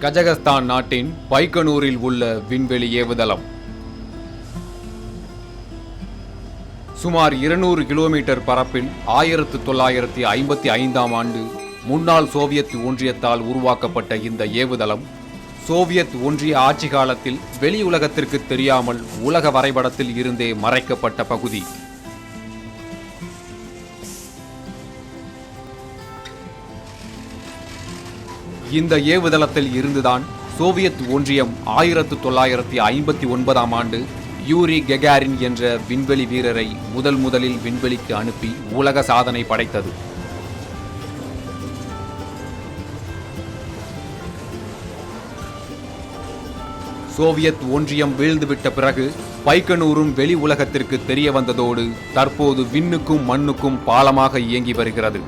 Kazakhstan நாட்டின் பைக்கனூரில் உள்ள விண்வெளி ஏவுதளம். சுமார் இருநூறு கிலோமீட்டர் பரப்பில் ஆயிரத்து தொள்ளாயிரத்தி ஐம்பத்தி ஐந்தாம் ஆண்டு முன்னாள் சோவியத் ஒன்றியத்தால் உருவாக்கப்பட்ட இந்த ஏவுதளம் சோவியத் ஒன்றிய ஆட்சி காலத்தில் வெளி உலகத்திற்கு தெரியாமல் உலக வரைபடத்தில் இருந்தே மறைக்கப்பட்ட பகுதி. இந்த ஏவுதளத்தில் இருந்துதான் சோவியத் ஒன்றியம் ஆயிரத்து தொள்ளாயிரத்தி ஐம்பத்தி ஒன்பதாம் ஆண்டு யூரி கெகாரின் என்ற விண்வெளி வீரரை முதல் முதலில் விண்வெளிக்கு அனுப்பி உலக சாதனை படைத்தது. சோவியத் ஒன்றியம் வீழ்ந்துவிட்ட பிறகு பைக்கனூரும் வெளி உலகத்திற்கு தெரிய வந்ததோடு தற்போது விண்ணுக்கும் மண்ணுக்கும் பாலமாக இயங்கி வருகிறது.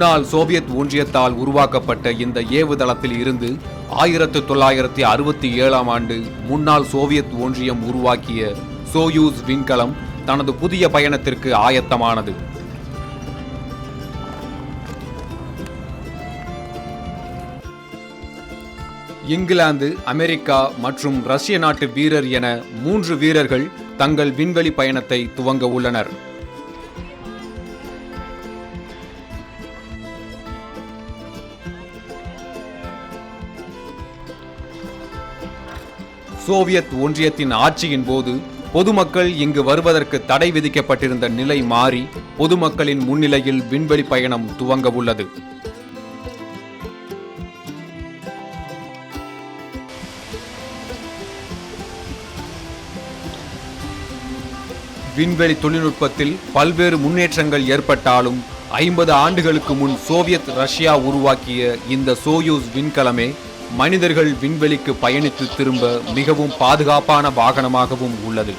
முன்னாள் சோவியத் ஒன்றியத்தால் உருவாக்கப்பட்ட இந்த ஏவுதளத்தில் இருந்து ஆயிரத்து தொள்ளாயிரத்தி அறுபத்தி ஏழாம் ஆண்டு முன்னாள் சோவியத் ஒன்றியம் உருவாக்கிய சோயூஸ் விண்கலம் தனது புதிய பயணத்திற்கு ஆயத்தமானது. இங்கிலாந்து அமெரிக்கா மற்றும் ரஷ்ய நாட்டு வீரர் என மூன்று வீரர்கள் தங்கள் விண்வெளி பயணத்தை துவங்க உள்ளனர். சோவியத் ஒன்றியத்தின் ஆட்சியின் போது பொதுமக்கள் இங்கு வருவதற்கு தடை விதிக்கப்பட்டிருந்த நிலை மாறி பொதுமக்களின் முன்னிலையில் விண்வெளி பயணம் துவங்க உள்ளது. விண்வெளி தொழில்நுட்பத்தில் பல்வேறு முன்னேற்றங்கள் ஏற்பட்டாலும் ஐம்பது ஆண்டுகளுக்கு முன் சோவியத் ரஷ்யா உருவாக்கிய இந்த சோயூஸ் விண்கலமே மனிதர்கள் விண்வெளிக்கு பயணித்து திரும்ப மிகவும் பாதுகாப்பான வாகனமாகவும் உள்ளது.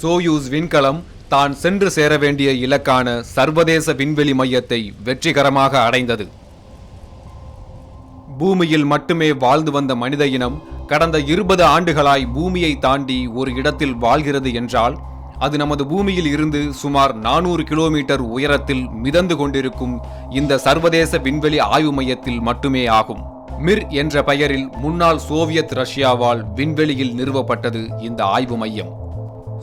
சோயூஸ் விண்கலம் தான் சென்று சேர வேண்டிய இலக்கான சர்வதேச விண்வெளி மையத்தை வெற்றிகரமாக அடைந்தது. பூமியில் மட்டுமே வாழ்ந்து வந்த மனித இனம் கடந்த இருபது ஆண்டுகளாய் பூமியை தாண்டி ஒரு இடத்தில் வாழ்கிறது என்றால் அது நமது பூமியில் இருந்து சுமார் நானூறு கிலோமீட்டர் உயரத்தில் மிதந்து கொண்டிருக்கும் இந்த சர்வதேச விண்வெளி ஆய்வு மையத்தில் மட்டுமே ஆகும். மிர் என்ற பெயரில் முன்னாள் சோவியத் ரஷ்யாவால் விண்வெளியில் நிறுவப்பட்டது இந்த ஆய்வு மையம்.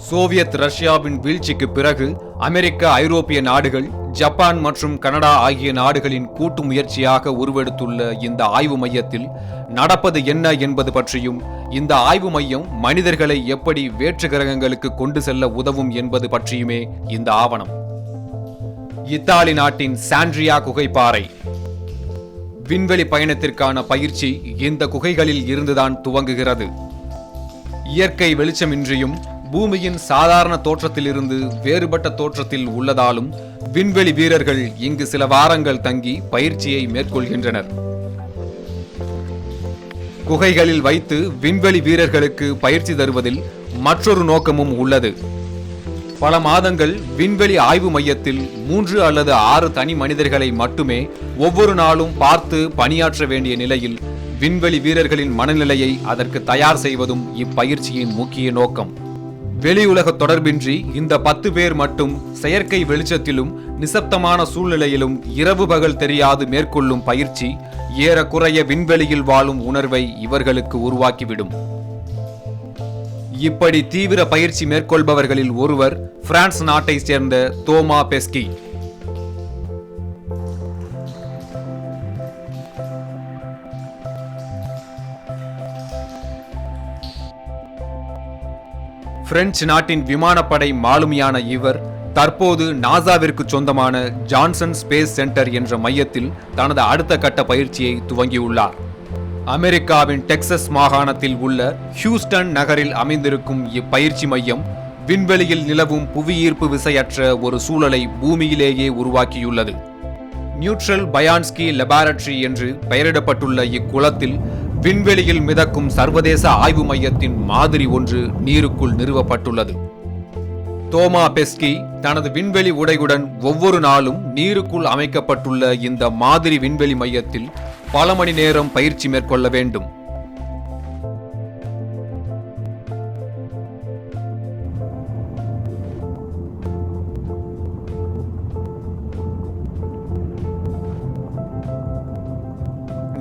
சோவியத் ரஷ்யாவின் வீழ்ச்சிக்கு பிறகு அமெரிக்க ஐரோப்பிய நாடுகள் ஜப்பான் மற்றும் கனடா ஆகிய நாடுகளின் கூட்டு முயற்சியாக உருவெடுத்துள்ள இந்த ஆய்வு மையத்தில் நடப்பது என்ன என்பது பற்றியும் இந்த ஆய்வு மையம் மனிதர்களை எப்படி வேற்று கிரகங்களுக்கு கொண்டு செல்ல உதவும் என்பது பற்றியுமே இந்த ஆவணம். இத்தாலி நாட்டின் சாண்ட்ரியா குகைப்பாறை. விண்வெளி பயணத்திற்கான பயிற்சி இந்த குகைகளில் இருந்துதான் துவங்குகிறது. இயற்கை வெளிச்சமின்றியும் பூமியின் சாதாரண தோற்றத்திலிருந்து வேறுபட்ட தோற்றத்தில் உள்ளதாலும் விண்வெளி வீரர்கள் இங்கு சில வாரங்கள் தங்கி பயிற்சியை மேற்கொள்கின்றனர். குகைகளில் வைத்து விண்வெளி வீரர்களுக்கு பயிற்சி தருவதில் மற்றொரு நோக்கமும் உள்ளது. பல மாதங்கள் விண்வெளி ஆய்வு மையத்தில் மூன்று அல்லது ஆறு தனி மனிதர்களை மட்டுமே ஒவ்வொரு நாளும் பார்த்து பணியாற்ற வேண்டிய நிலையில் விண்வெளி வீரர்களின் மனநிலையை அதற்கு தயார் செய்வதும் இப்பயிற்சியின் முக்கிய நோக்கம். வெளியுலக தொடர்பின்றி இந்த பத்து பேர் மட்டும் செயற்கை வெளிச்சத்திலும் நிசப்தமான சூழ்நிலையிலும் இரவு பகல் தெரியாது மேற்கொள்ளும் பயிற்சி ஏறக்குறைய விண்வெளியில் வாழும் உணர்வை இவர்களுக்கு உருவாக்கிவிடும். இப்படி தீவிர பயிற்சி மேற்கொள்பவர்களில் ஒருவர் பிரான்ஸ் நாட்டை சேர்ந்த தோமா பெஸ்கி. பிரெஞ்சு நாட்டின் விமானப்படை மாலுமியான இவர் தற்போது நாசாவிற்கு சொந்தமான ஜான்சன் ஸ்பேஸ் சென்டர் என்ற மையத்தில் தனது அடுத்த கட்ட பயிற்சியை துவங்கியுள்ளார். அமெரிக்காவின் டெக்சஸ் மாகாணத்தில் உள்ள ஹியூஸ்டன் நகரில் அமைந்திருக்கும் இப்பயிற்சி மையம் விண்வெளியில் நிலவும் புவியீர்ப்பு விசையற்ற ஒரு சூழலை பூமியிலேயே உருவாக்கியுள்ளது. நியூட்ரல் பயான்ஸ்கி லெபாரட்டரி என்று பெயரிடப்பட்டுள்ள இக்குளத்தில் விண்வெளியில் மிதக்கும் சர்வதேச ஆய்வு மையத்தின் மாதிரி ஒன்று நீருக்குள் நிறுவப்பட்டுள்ளது. தோமா பெஸ்கி தனது விண்வெளி உடையுடன் ஒவ்வொரு நாளும் நீருக்குள் அமைக்கப்பட்டுள்ள இந்த மாதிரி விண்வெளி மையத்தில் பல மணி நேரம் பயிற்சி மேற்கொள்ள வேண்டும்.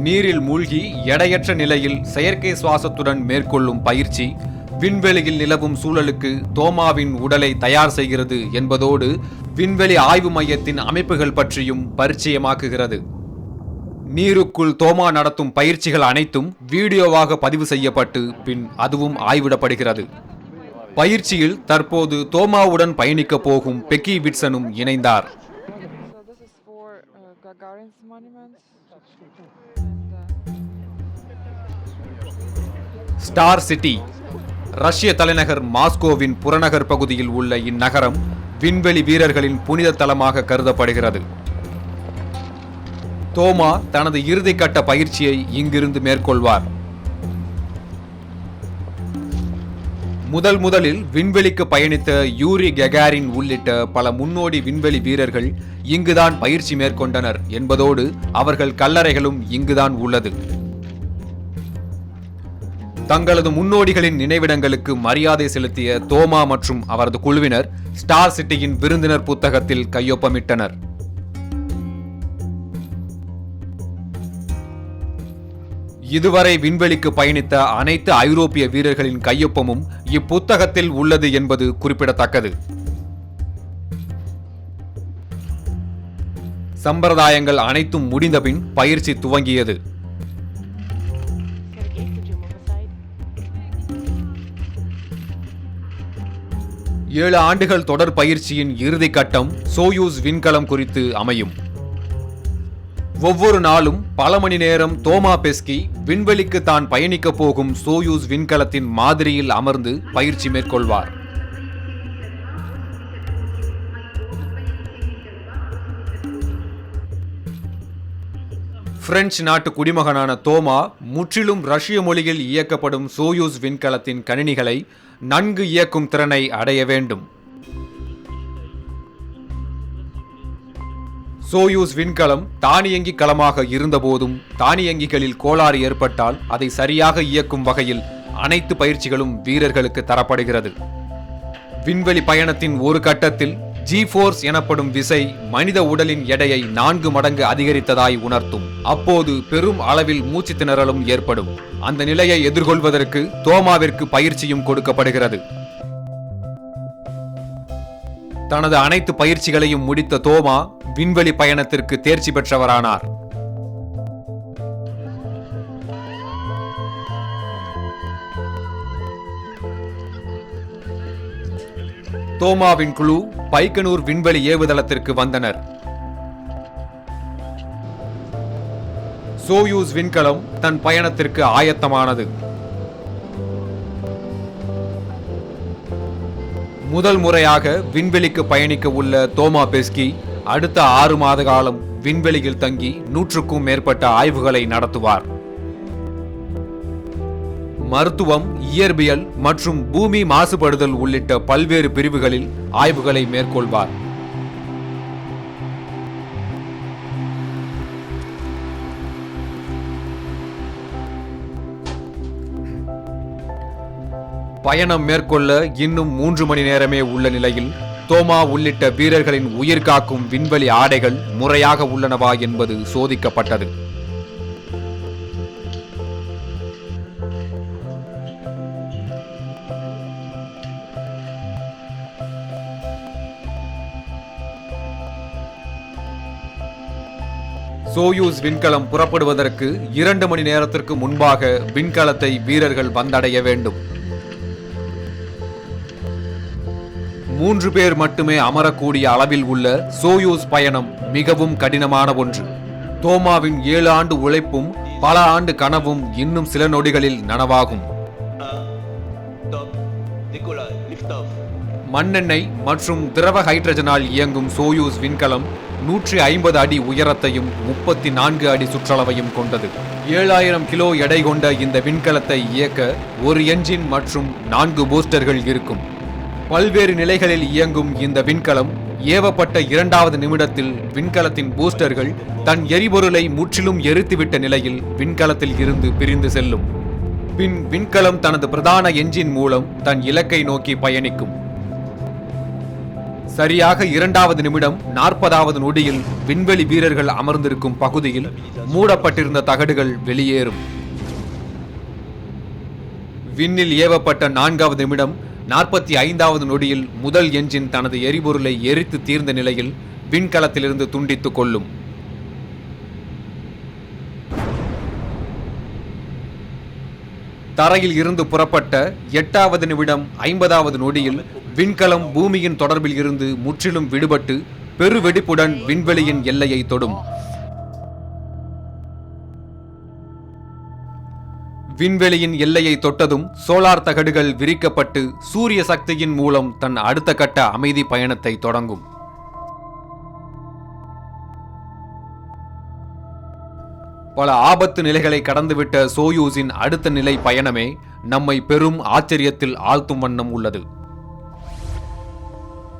நீரில் மூழ்கி எடையற்ற நிலையில் செயற்கை சுவாசத்துடன் மேற்கொள்ளும் பயிற்சி விண்வெளியில் நிலவும் சூழலுக்கு தோமாவின் உடலை தயார் செய்கிறது என்பதோடு விண்வெளி ஆய்வு மையத்தின் அமைப்புகள் பற்றியும் பரிச்சயமாக்குகிறது. நீருக்குள் தோமா நடத்தும் பயிற்சிகள் அனைத்தும் வீடியோவாக பதிவு செய்யப்பட்டு பின் அதுவும் ஆய்விடப்படுகிறது. பயிற்சியில் தற்போது தோமாவுடன் பயணிக்கப் போகும் பெக்கி விட்சனும் இணைந்தார். ஸ்டார் சிட்டி ரஷ்ய தலைநகர் மாஸ்கோவின் புறநகர் பகுதியில் உள்ள இந்நகரம் விண்வெளி வீரர்களின் புனித தலமாக கருதப்படுகிறது. தோமா தனது இறுதிக்கட்ட பயிற்சியை இங்கிருந்து மேற்கொள்வார். முதல் முதலில் விண்வெளிக்கு பயணித்த யூரி கெகாரின் உள்ளிட்ட பல முன்னோடி விண்வெளி வீரர்கள் இங்குதான் பயிற்சி மேற்கொண்டனர் என்பதோடு அவர்கள் கல்லறைகளும் இங்குதான் உள்ளது. தங்களது முன்னோடிகளின் நினைவிடங்களுக்கு மரியாதை செலுத்திய தோமா மற்றும் அவரது குழுவினர் ஸ்டார் சிட்டியின் விருந்தினர் புத்தகத்தில் கையொப்பமிட்டனர். இதுவரை விண்வெளிக்கு பயணித்த அனைத்து ஐரோப்பிய வீரர்களின் கையொப்பமும் இப்புத்தகத்தில் உள்ளது என்பது குறிப்பிடத்தக்கது. சம்பிரதாயங்கள் அனைத்தும் முடிந்தபின் பயிற்சி துவங்கியது. ஏழு ஆண்டுகள் தொடர் பயிற்சியின் இறுதி கட்டம் சோயூஸ் விண்கலம் குறித்து அமையும். ஒவ்வொரு நாளும் பல மணி நேரம் தோமா பெஸ்கி விண்வெளிக்கு தான் பயணிக்கப் போகும் சோயூஸ் விண்கலத்தின் மாதிரியில் அமர்ந்து பயிற்சி மேற்கொள்வார். பிரெஞ்சு நாட்டு குடிமகனான தோமா முற்றிலும் ரஷ்ய மொழியில் இயக்கப்படும் சோயூஸ் விண்கலத்தின் கணினிகளை நன்கு இயக்கும் திறனை அடைய வேண்டும். சோயூஸ் விண்கலம் தானியங்கி களமாக இருந்தபோதும் தானியங்கிகளில் கோளாறு ஏற்பட்டால் அதை சரியாக இயக்கும் வகையில் அனைத்து பயிற்சிகளும் வீரர்களுக்கு தரப்படுகிறது. விண்வெளி பயணத்தின் ஒரு கட்டத்தில் ஜி ஃபோர்ஸ் எனப்படும் விசை மனித உடலின் எடையை நான்கு மடங்கு அதிகரித்ததாய் உணர்த்தும். அப்போது பெரும் அளவில் மூச்சு திணறலும் ஏற்படும். அந்த நிலையை எதிர்கொள்வதற்கு தோமாவிற்கு பயிற்சியும் கொடுக்கப்படுகிறது. தனது அனைத்து பயிற்சிகளையும் முடித்த தோமா விண்வெளி பயணத்திற்கு தேர்ச்சி பெற்றவரானார். தோமாவின் குழு பைக்கனூர் விண்வெளி ஏவுதளத்திற்கு வந்தனர். சோயூஸ் விண்கலம் தன் பயணத்திற்கு ஆயத்தமானது. முதல் முறையாக விண்வெளிக்கு பயணிக்க உள்ள தோமா பெஸ்கி அடுத்த ஆறு மாத காலம் விண்வெளியில் தங்கி நூற்றுக்கும் மேற்பட்ட ஆய்வுகளை நடத்துவார். மருத்துவம் இயற்பியல் மற்றும் பூமி மாசுபடுதல் உள்ளிட்ட பல்வேறு பிரிவுகளில் ஆய்வுகளை மேற்கொள்வார். பயணம் மேற்கொள்ள இன்னும் மூன்று மணி நேரமே உள்ள நிலையில் தோமா உள்ளிட்ட வீரர்களின் உயிர் காக்கும் விண்வெளி ஆடைகள் முறையாக உள்ளனவா என்பது சோதிக்கப்பட்டது. சோயூஸ் விண்கலம் புறப்படுவதற்கு இரண்டு மணி நேரத்திற்கு முன்பாக விண்கலத்தை வீரர்கள் வந்தடைய வேண்டும். மூன்று பேர் மட்டுமே அமரக்கூடிய அளவில் உள்ள சோயூஸ் பயணம் மிகவும் கடினமான ஒன்று. தோமாவின் ஏழு ஆண்டு உழைப்பும் பல ஆண்டு கனவும் இன்னும் சில நொடிகளில் நனவாகும். மண்ணெண்ணெய் மற்றும் திரவ ஹைட்ரஜனால் இயங்கும் சோயூஸ் விண்கலம் நூற்றி ஐம்பது அடி உயரத்தையும் முப்பத்தி நான்கு அடி சுற்றளவையும் கொண்டது. ஏழாயிரம் கிலோ எடை கொண்ட இந்த விண்கலத்தை இயக்க ஒரு என்ஜின் மற்றும் நான்கு பூஸ்டர்கள் இருக்கும். பல்வேறு நிலைகளில் இயங்கும் இந்த விண்கலம் ஏவப்பட்ட இரண்டாவது நிமிடத்தில் விண்கலத்தின் பூஸ்டர்கள் தன் எரிபொருளை முற்றிலும் எரித்துவிட்ட நிலையில் விண்கலத்தில் இருந்து பிரிந்து செல்லும். பின் விண்கலம் தனது பிரதான என்ஜின் மூலம் தன் இலக்கை நோக்கி பயணிக்கும். சரியாக இரண்டாவது நிமிடம் நாற்பதாவது நொடியில் விண்வெளி வீரர்கள் அமர்ந்திருக்கும் பகுதியில் மூடப்பட்டிருந்த தகடுகள் வெளியேறும். விண்ணில் ஏவப்பட்ட நான்காவது நிமிடம் நாற்பத்தி ஐந்தாவது நொடியில் முதல் என்ஜின் தனது எரிபொருளை எரித்து தீர்ந்த நிலையில் விண்கலத்திலிருந்து துண்டித்துக் கொள்ளும். தரையில் இருந்து புறப்பட்ட எட்டாவது நிமிடம் ஐம்பதாவது நொடியில் விண்கலம் பூமியின் தொடர்பில் இருந்து முற்றிலும் விடுபட்டு பெருவெடிப்புடன் விண்வெளியின் எல்லையை தொடும். விண்வெளியின் எல்லையை தொட்டதும் சோலார் தகடுகள் விரிக்கப்பட்டு சூரிய சக்தியின் மூலம் தன் அடுத்த கட்ட அமைதி பயணத்தை தொடங்கும். பல ஆபத்து நிலைகளை கடந்துவிட்ட சோயூஸின் அடுத்த நிலை பயணமே நம்மை பெரும் ஆச்சரியத்தில் ஆழ்த்தும் வண்ணம் உள்ளது.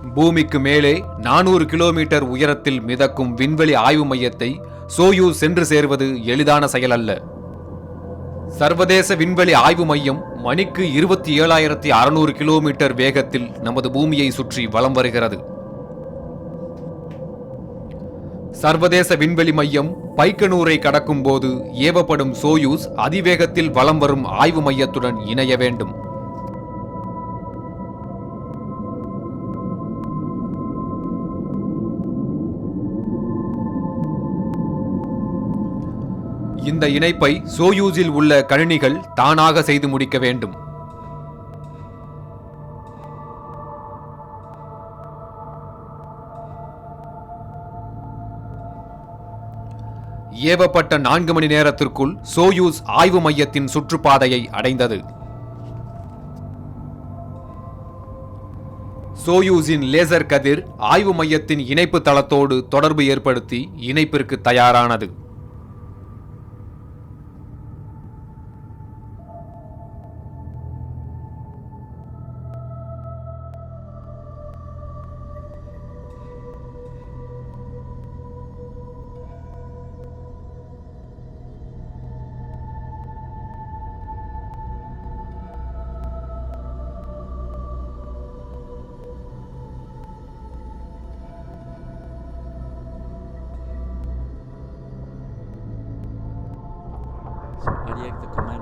பூமிக்கு மேலே நானூறு கிலோமீட்டர் உயரத்தில் மிதக்கும் விண்வெளி ஆய்வு மையத்தை சோயூஸ் சென்று சேர்வது எளிதான செயல் அல்ல சர்வதேச விண்வெளி ஆய்வு மையம் மணிக்கு இருபத்தி ஏழாயிரத்தி அறுநூறு கிலோமீட்டர் வேகத்தில் நமது பூமியை சுற்றி வலம் வருகிறது. சர்வதேச விண்வெளி மையம் பைக்கனூரை கடக்கும் போது ஏவப்படும் சோயூஸ் அதிவேகத்தில் வலம் வரும் ஆய்வு மையத்துடன் இணைய வேண்டும். இந்த இணைப்பை சோயூஸில் உள்ள கணினிகள் தானாக செய்து முடிக்க வேண்டும். ஏவப்பட்ட நான்கு மணி நேரத்திற்குள் சோயூஸ் ஆய்வு மையத்தின் சுற்றுப்பாதையை அடைந்தது. சோயூஸின் லேசர் கதிர் ஆய்வு மையத்தின் இணைப்பு தளத்தோடு தொடர்பு ஏற்படுத்தி இணைப்பிற்கு தயாரானது.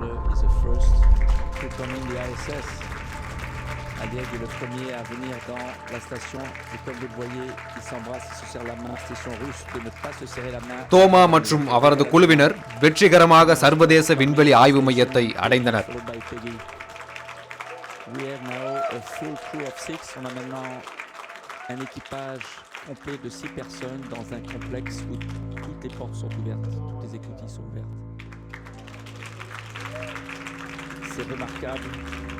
Aliak, the commander, is the first to come in the ISS. Aliak est le premier à venir dans la station. Et comme vous le voyez, il s'embrasse, il se serre la main. Station russe de ne pas se serrer la main. தோமா மற்றும் அவரது குழுவினர் வெற்றிகரமாக சர்வதேச விண்வெளி ஆய்வு மையத்தை அடைந்தனர் Followed by Peggy. We have now a full crew of six. On a maintenant un équipage complet de six personnes dans un complexe où toutes les portes sont ouvertes, toutes les écoutilles sont ouvertes. C'est remarquable,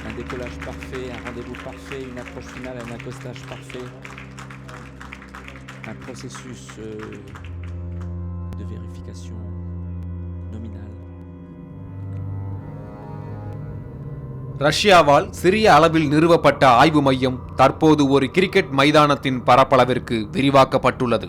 un décollage parfait, un rendez-vous parfait, une approche finale, un accostage parfait, un processus euh, de vérification nominale. ரஷ்யாவால் சிறிய அளவில் நிறுவப்பட்ட ஆய்வு மையம் தற்போது ஒரு cricket மைதானத்தின் பரப்பளவிற்கு விரிவாக்கப்பட்டுள்ளது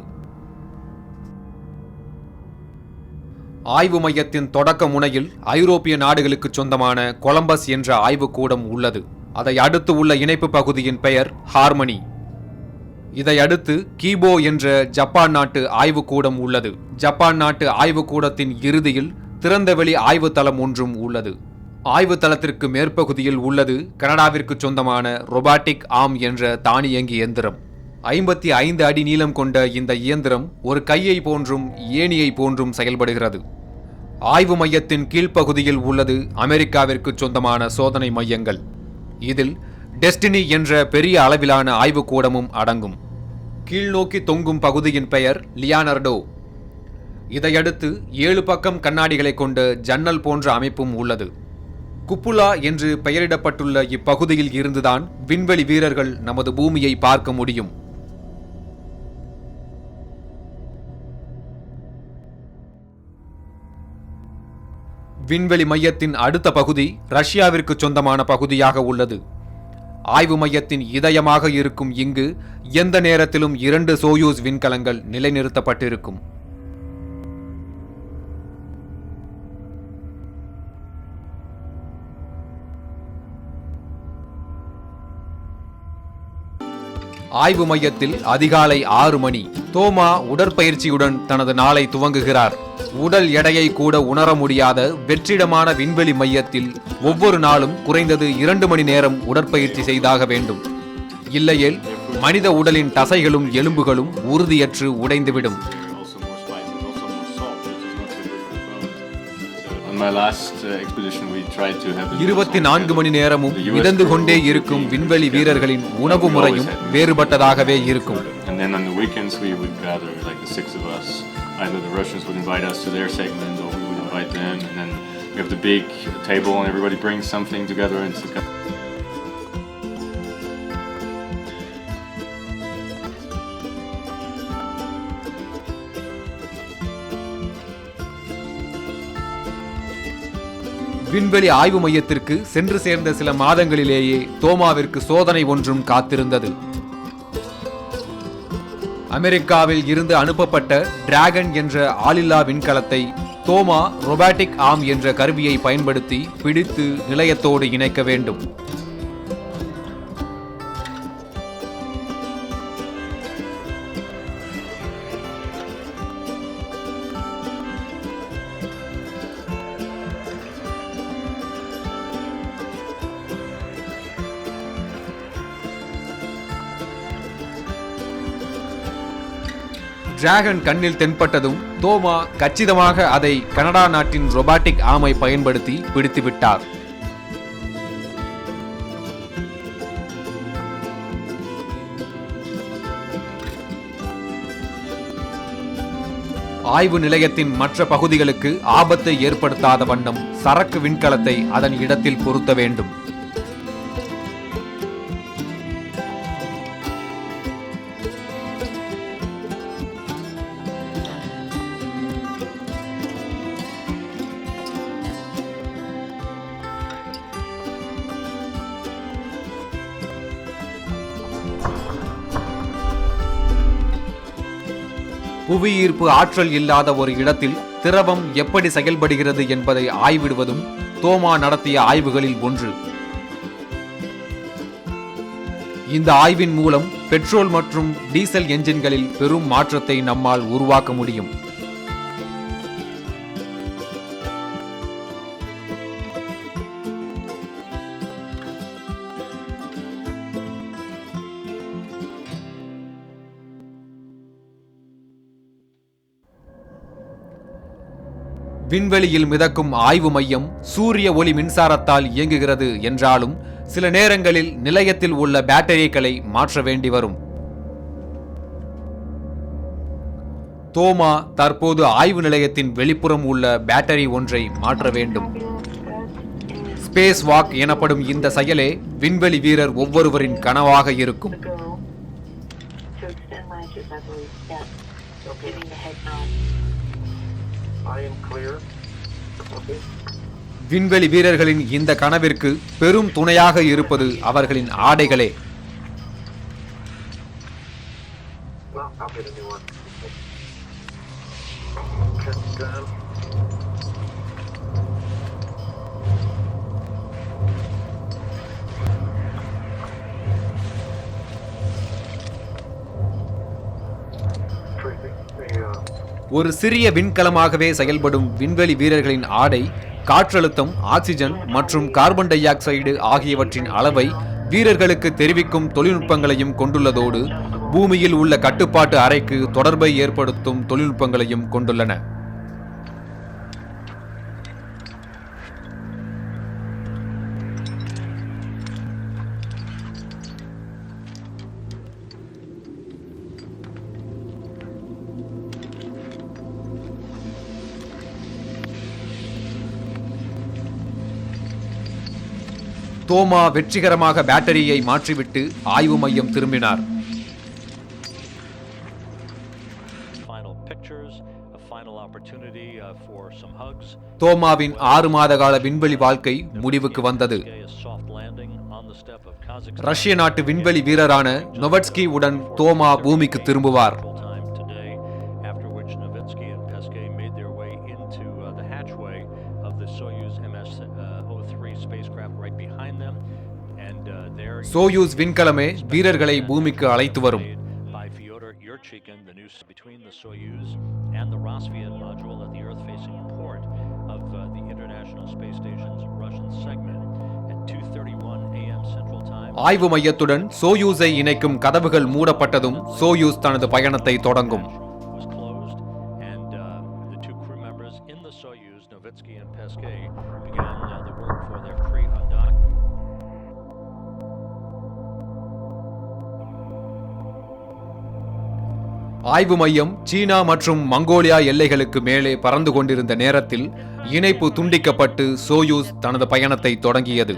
ஆய்வு மையத்தின் தொடக்க முனையில் ஐரோப்பிய நாடுகளுக்கு சொந்தமான கொலம்பஸ் என்ற ஆய்வுக்கூடம் உள்ளது. அதை அடுத்து உள்ள இணைப்பு பகுதியின் பெயர் ஹார்மனி. இதை அடுத்து கீபோ என்ற ஜப்பான் நாட்டு ஆய்வுக்கூடம் உள்ளது. ஜப்பான் நாட்டு ஆய்வுக்கூடத்தின் இறுதியில் திறந்தவெளி ஆய்வு தளம் ஒன்றும் உள்ளது. ஆய்வு தளத்திற்கு மேற்பகுதியில் உள்ளது கனடாவிற்கு சொந்தமான ரொபாட்டிக் ஆம் என்ற தானியங்கி இயந்திரம் ஐம்பத்தி ஐந்து அடி நீளம் கொண்ட இந்த இயந்திரம் ஒரு கையை போன்றும் ஏணியை போன்றும் செயல்படுகிறது. ஆய்வு மையத்தின் கீழ்ப்பகுதியில் உள்ளது அமெரிக்காவிற்கு சொந்தமான சோதனை மையங்கள். இதில் டெஸ்டினி என்ற பெரிய அளவிலான ஆய்வுக்கூடமும் அடங்கும். கீழ்நோக்கி தொங்கும் பகுதியின் பெயர் லியானர்டோ. இதையடுத்து ஏழு பக்கம் கண்ணாடிகளை கொண்ட ஜன்னல் போன்ற அமைப்பும் உள்ளது. குப்புலா என்று பெயரிடப்பட்டுள்ள இப்பகுதியில் இருந்துதான் விண்வெளி வீரர்கள் நமது பூமியை பார்க்க முடியும். விண்வெளி மையத்தின் அடுத்த பகுதி ரஷ்யாவிற்கு சொந்தமான பகுதியாக உள்ளது. ஆய்வு மையத்தின் இதயமாக இருக்கும் இங்கு எந்த நேரத்திலும் இரண்டு சோயூஸ் விண்கலங்கள் நிலைநிறுத்தப்பட்டிருக்கும். ஆய்வு மையத்தில் அதிகாலை ஆறு மணி தோமா உடற்பயிற்சியுடன் தனது நாளை துவங்குகிறார். உடல் எடையை கூட உணர முடியாத வெற்றிடமான விண்வெளி மையத்தில் ஒவ்வொரு நாளும் குறைந்தது இரண்டு மணி நேரம் உடற்பயிற்சி செய்தாக வேண்டும். இல்லையேல் மனித உடலின் தசைகளும் எலும்புகளும் உறுதியற்று உடைந்துவிடும். இருபத்தி all நான்கு together. மணி நேரமும் The US மிதந்து crew கொண்டே would இருக்கும் be விண்வெளி together. வீரர்களின் And உணவு we முறையும் always had வேறுபட்டதாகவே இருக்கும் And then on the weekends, we would gather, like the six of us. Either the Russians would invite us to their segment, or we would invite them. And then we have the big table, and everybody brings something together. And it's விண்வெளி ஆய்வு மையத்திற்கு சென்று சேர்ந்த சில மாதங்களிலேயே தோமாவிற்கு சோதனை ஒன்றும் காத்திருந்தது. அமெரிக்காவில் இருந்து அனுப்பப்பட்ட டிராகன் என்ற ஆளில்லா விண்கலத்தை தோமா ரொபாட்டிக் ஆம் என்ற கருவியை பயன்படுத்தி பிடித்து நிலையத்தோடு இணைக்க வேண்டும். டிராகன் கண்ணில் தென்பட்டதும் தோமா கச்சிதமாக அதை கனடா நாட்டின் ரொபாட்டிக் ஆமை பயன்படுத்தி பிடித்து விட்டார். ஆய்வு நிலையத்தின் மற்ற பகுதிகளுக்கு ஆபத்தை ஏற்படுத்தாத வண்ணம் சரக்கு விண்கலத்தை அதன் இடத்தில் பொருத்த வேண்டும். புவியீர்ப்பு ஆற்றல் இல்லாத ஒரு இடத்தில் திரவம் எப்படி செயல்படுகிறது என்பதை ஆய்விடுவதும் தோமா நடத்திய ஆய்வுகளில் ஒன்று. இந்த ஆய்வின் மூலம் பெட்ரோல் மற்றும் டீசல் என்ஜின்களில் பெரும் மாற்றத்தை நம்மால் உருவாக்க முடியும். விண்வெளியில் மிதக்கும் ஆய்வு மையம் சூரிய ஒளி மின்சாரத்தால் இயங்குகிறது என்றாலும் சில நேரங்களில் நிலையத்தில் உள்ள பேட்டரிகளை மாற்ற வேண்டி வரும். தோமா தற்போது ஆய்வு நிலையத்தின் வெளிப்புறம் உள்ள பேட்டரி ஒன்றை மாற்ற வேண்டும். ஸ்பேஸ் வாக் எனப்படும் இந்த செயலே விண்வெளி வீரர் ஒவ்வொருவரின் கனவாக இருக்கும். Giving the head nod. விண்வெளி வீரர்களின் இந்த கனவிற்கு பெரும் துணையாக இருப்பது அவர்களின் ஆடைகளே. ஒரு சிறிய விண்கலமாகவே செயல்படும் விண்வெளி வீரர்களின் ஆடை காற்றழுத்தம் ஆக்சிஜன் மற்றும் கார்பன் டை ஆக்சைடு ஆகியவற்றின் அளவை வீரர்களுக்கு தெரிவிக்கும் தொழில்நுட்பங்களையும் கொண்டுள்ளதோடு பூமியில் உள்ள கட்டுப்பாட்டு அறைக்கு தொடர்பை ஏற்படுத்தும் தொழில்நுட்பங்களையும் கொண்டுள்ளன. தோமா வெற்றிகரமாக பேட்டரியை மாற்றிவிட்டு ஆய்வு மையம் திரும்பினார் uh. தோமாவின் ஆறு மாத கால விண்வெளி வாழ்க்கை முடிவுக்கு வந்தது. ரஷ்ய நாட்டு விண்வெளி வீரரான நொவட்ஸ்கி உடன் தோமா பூமிக்கு திரும்புவார் the Soyuz MS-03 spacecraft right behind them, uh. Soyuz விண்கலமே வீரர்களை பூமிக்கு அழைத்து வரும் By Fyodor Yurchikhin, the news between the Soyuz and the Rosviet module at the Earth-facing port of uh, the International Space Station's Russian segment at 2:31 a.m. Central Time. ஆய்வு மையத்துடன் சோயூஸை இணைக்கும் கதவுகள் மூடப்பட்டதும் Soyuz தனது பயணத்தை தொடங்கும் ஆய்வு மையம் சீனா மற்றும் மங்கோலியா எல்லைகளுக்கு மேலே பறந்து கொண்டிருந்த நேரத்தில் இணைப்பு துண்டிக்கப்பட்டு சோயூஸ் தனது பயணத்தை தொடங்கியது.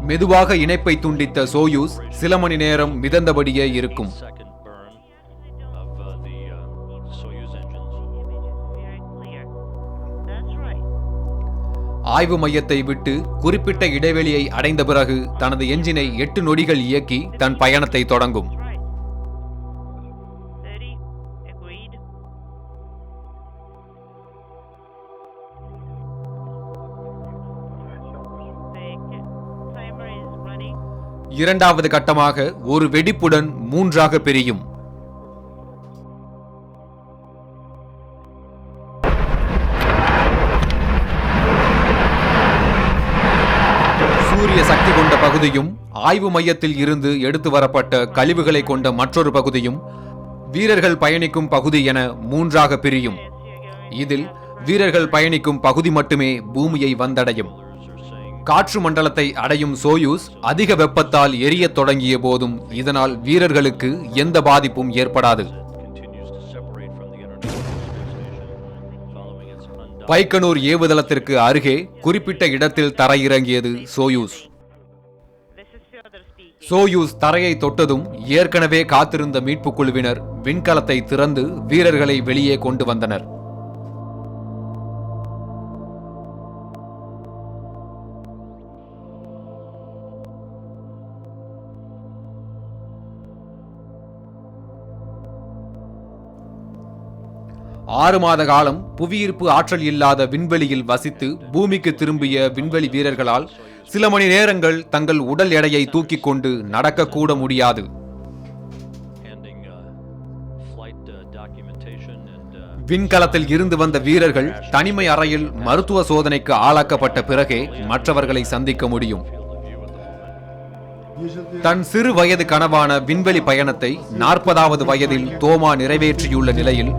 மெதுவாக இணைப்பை துண்டித்த சோயூஸ் சில மணி நேரம் மிதந்தபடியே இருக்கும் ஆய்வு மையத்தை விட்டு குறிப்பிட்ட இடைவெளியை அடைந்த பிறகு தனது எஞ்சினை எட்டு நொடிகள் இயக்கி தன் பயணத்தை தொடங்கும். இரண்டாவது கட்டமாக ஒரு வெடிப்புடன் மூன்றாக பிரியும். பகுதியும் ஆய்வு மையத்தில் இருந்து எடுத்து வரப்பட்ட கழிவுகளை கொண்ட மற்றொரு பகுதியும் வீரர்கள் பயணிக்கும் பகுதி என மூன்றாக பிரியும். இதில் வீரர்கள் பயணிக்கும் பகுதி மட்டுமே பூமியை வந்தடையும். காற்று மண்டலத்தை அடையும் சோயூஸ் அதிக வெப்பத்தால் எரியத் தொடங்கிய போதும் இதனால் வீரர்களுக்கு எந்த பாதிப்பும் ஏற்படாது. பைக்கனூர் ஏவுதளத்திற்கு அருகே குறிப்பிட்ட இடத்தில் தரையிறங்கியது சோயூஸ். சோயூஸ் தரையை தொட்டதும் ஏற்கனவே காத்திருந்த மீட்புக் குழுவினர் விண்கலத்தை திறந்து வீரர்களை வெளியே கொண்டு வந்தனர். ஆறு மாத காலம் புவியீர்ப்பு ஆற்றல் இல்லாத விண்வெளியில் வசித்து பூமிக்கு திரும்பிய விண்வெளி வீரர்களால் சில மணி நேரங்கள் தங்கள் உடல் எடையை தூக்கிக் கொண்டு நடக்கக்கூட முடியாது. Uh, uh, uh, விண்கலத்தில் இருந்து வந்த வீரர்கள் தனிமை அறையில் மருத்துவ சோதனைக்கு ஆளாக்கப்பட்ட பிறகே மற்றவர்களை சந்திக்க முடியும். தன் சிறு வயது கனவான விண்வெளி பயணத்தை நாற்பதாவது வயதில் தோமா நிறைவேற்றியுள்ள நிலையில்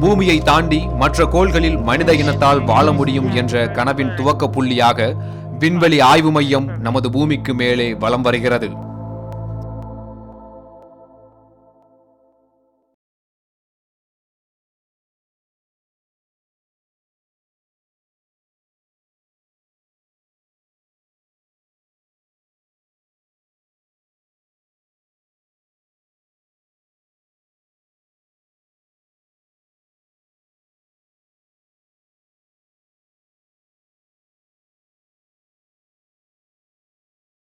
பூமியை தாண்டி மற்ற கோள்களில் மனித இனத்தால் வாழ முடியும் என்ற கனவின் துவக்க புள்ளியாக விண்வெளி ஆய்வு மையம் நமது பூமிக்கு மேலே வலம் வருகிறது.